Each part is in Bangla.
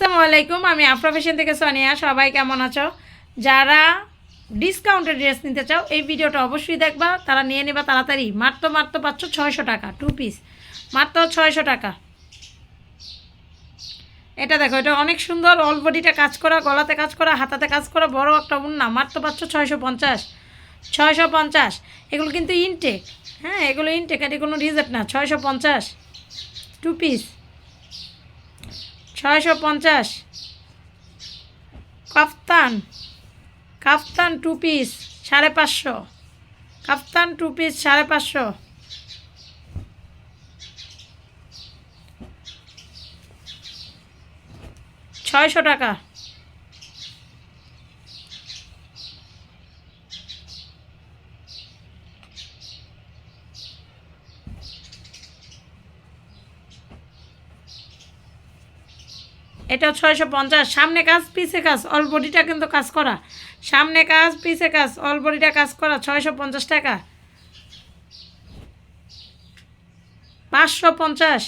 আসসালামু আলাইকুম, আমি আফরা ফ্যাশন থেকে সোনিয়া। সবাই কেমন আছো? যারা ডিসকাউন্টের ড্রেস নিতে চাও, এই ভিডিওটা অবশ্যই দেখবা। তারা নিয়ে নেবা তাড়াতাড়ি। মাত্র মাত্র পাচ্ছ ছয়শো টাকা টু পিস মাত্র ছয়শো টাকা। এটা দেখো, এটা অনেক সুন্দর। অল বডিটা কাজ করা, গলাতে কাজ করা, হাতাতে কাজ করা, বড় একটা উন্না। মাত্র পাচ্ছ ছয়শো পঞ্চাশ। ছয়শো পঞ্চাশ। এগুলো কিন্তু ইনটেক হ্যাঁ এগুলো ইনটেক এটা কোনো রিজেক্ট না। ছয়শো পঞ্চাশ। টু পিস ছয়শো পঞ্চাশ। কাফতান। কাফতান টু পিস সাড়ে পাঁচশো। কাফতান টু পিস সাড়ে পাঁচশো। ছয়শো টাকা। এটা ছয়শো পঞ্চাশ। সামনে কাজ, পিছে কাজ, অল বডিটা কিন্তু কাজ করা। সামনে কাজ, পিছে কাজ, অল বডিটা কাজ করা, ছয়শো পঞ্চাশ টাকা। পাঁচশো পঞ্চাশ।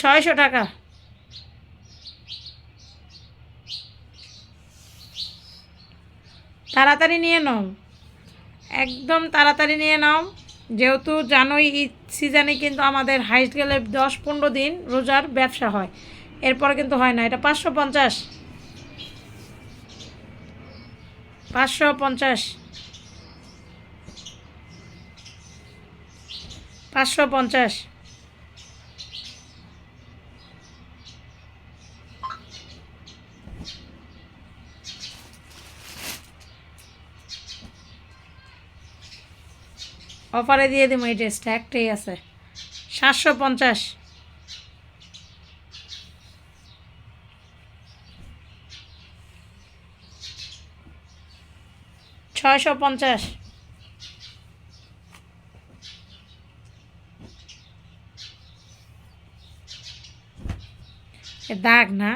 ছয়শো টাকা। তাড়াতাড়ি নিয়ে নাও। একদম তাড়াতাড়ি নিয়ে নাও। যেহেতু জানোই ঈদ সিজনে কিন্তু আমাদের হাইস্ট গেলে দশ পনেরো দিন রোজার ব্যবসা হয়। এরপরে কিন্তু হয় না। এটা পাঁচশো পঞ্চাশ। পাঁচশো পঞ্চাশ। পাঁচশো পঞ্চাশ। অফারে দিয়ে দিব এই ড্রেসটা, একটাই আছে। সাতশো পঞ্চাশ। ছয়শো পঞ্চাশ। দাগ না?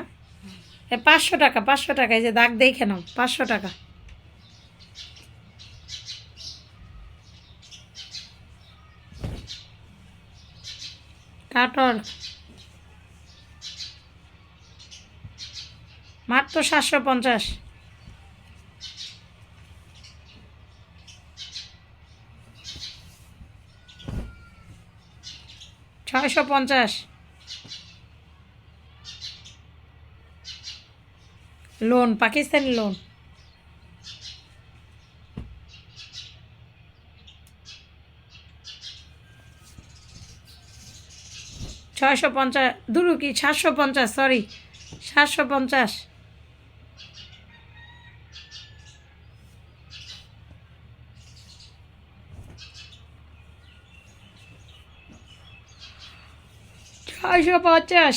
এ পাঁচশো টাকা পাঁচশো টাকা, এই যে দাগ দেখে নাও, পাঁচশো টাকা। কাটর মাত্র সাতশো পঞ্চাশ। ছয়শো পঞ্চাশ। Loan Pakistani loan. ছয়শো পঞ্চাশ দুরু কি? সাতশো পঞ্চাশ সরি সাতশো পঞ্চাশ। ছয়শো পঞ্চাশ।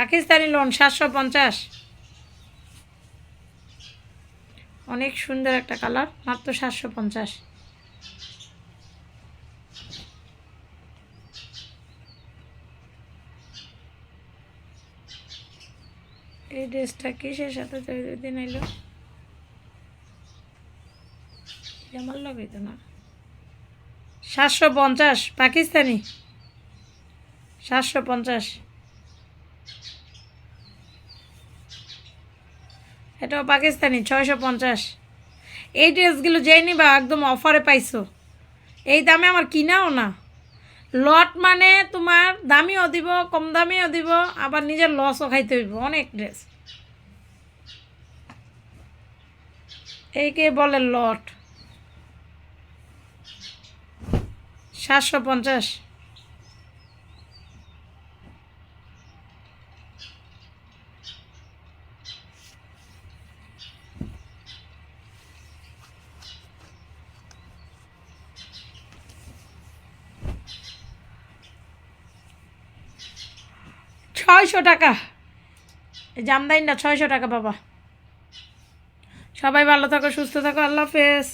পাকিস্তানি লোন সাতশো পঞ্চাশ। অনেক সুন্দর একটা কালার মাত্র সাতশো পঞ্চাশ। এই ড্রেসটা কিসের সাথে দিন এলো আমার লগে তো না। সাতশো পঞ্চাশ, পাকিস্তানি। সাতশো পঞ্চাশ। এটাও পাকিস্তানি, ছয়শো পঞ্চাশ। এই ড্রেসগুলো যেই নিবা, একদম অফারে পাইছো। এই দামে আমার কিনাও না। লট মানে তোমার দামিও দিব, কম দামিও দিব, আবার নিজের লসও খাইতে হইব। অনেক ড্রেস। এইকে বলে লট? সাতশো পঞ্চাশ। ছয়শো টাকা। জামদাইন না ছয়শো টাকা বাবা। সবাই ভালো থাকো সুস্থ থাকো আল্লাহ হাফেজ।